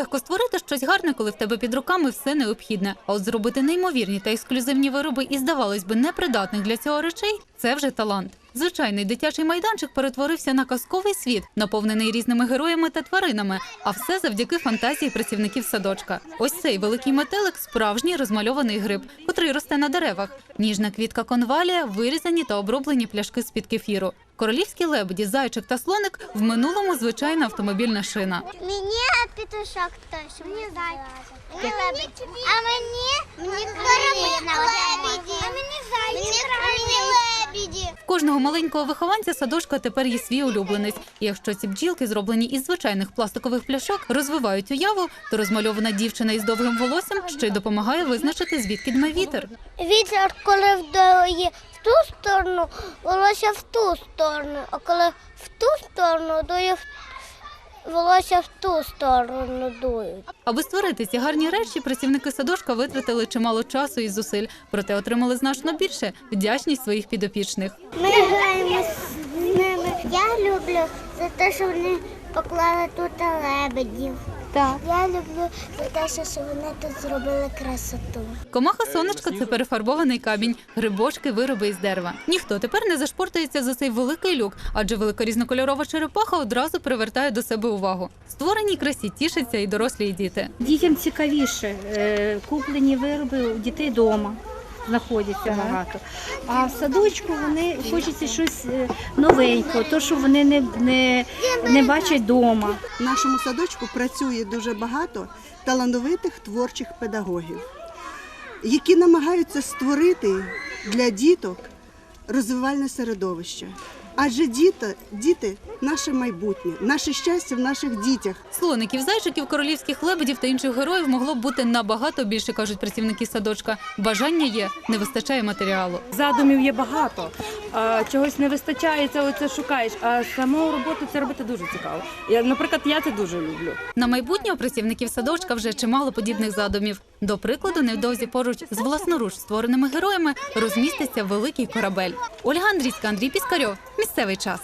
Нелегко створити щось гарне, коли в тебе під руками все необхідне. А от зробити неймовірні та ексклюзивні вироби і, здавалось би, непридатних для цього речей це вже талант. Звичайний дитячий майданчик перетворився на казковий світ, наповнений різними героями та тваринами. А все завдяки фантазії працівників садочка. Ось цей великий метелик справжній розмальований гриб, котрий росте на деревах. Ніжна квітка конвалія, вирізані та оброблені пляшки з під кефіру. Королівські лебеді, зайчик та слоник в минулому звичайна автомобільна шина. Мені петушок теж. Мені зайчик. Мені лебедь. А мені мені лебеді. А мені зайчик. Мені лебеді. В кожного маленького вихованця садочка тепер є свій улюбленець. Якщо ці бджілки зроблені із звичайних пластикових пляшок, розвивають уяву, то розмальована дівчина із довгим волоссям ще й допомагає визначити, звідки дме вітер. Вітер, коли вдає в ту сторону, волосся в ту сторону, а коли в ту сторону, дує в- волосся в ту сторону дують. Аби створити ці гарні речі, працівники садочка витратили чимало часу і зусиль, проте отримали значно більше вдячність своїх підопічних. Ми граємо з ними. Я люблю за те, що вони поклали тут лебедів. Так. Я люблю за те, що вони тут зробили красоту. Комаха сонечка це перефарбований камінь, грибочки, вироби із дерева. Ніхто тепер не зашпортається за цей великий люк, адже велика різнокольорова черепаха одразу привертає до себе увагу. Створеній красі тішаться і дорослі, і діти. Дітям цікавіше. Е, Куплені вироби у дітей вдома знаходяться багато. А в садочку вони хочеться щось е, новенького, то, що вони не, не, не бачать вдома. В нашому садочку працює дуже багато талановитих творчих педагогів, які намагаються створити для діток розвивальне середовище. Адже діти, діти наше майбутнє, наше щастя в наших дітях. Слоників, зайчиків, королівських лебедів та інших героїв могло б бути набагато більше, кажуть працівники садочка. Бажання є, не вистачає матеріалу. Задумів є багато, а чогось не вистачає, це оце шукаєш. А саму роботу це робити дуже цікаво. Я, наприклад, я це дуже люблю. На майбутнє у працівників садочка вже чимало подібних задумів. До прикладу, невдовзі поруч з власноруч створеними героями розміститься великий корабель. Ольга Андрійська, Андрій Піскарьов. Місцевий час.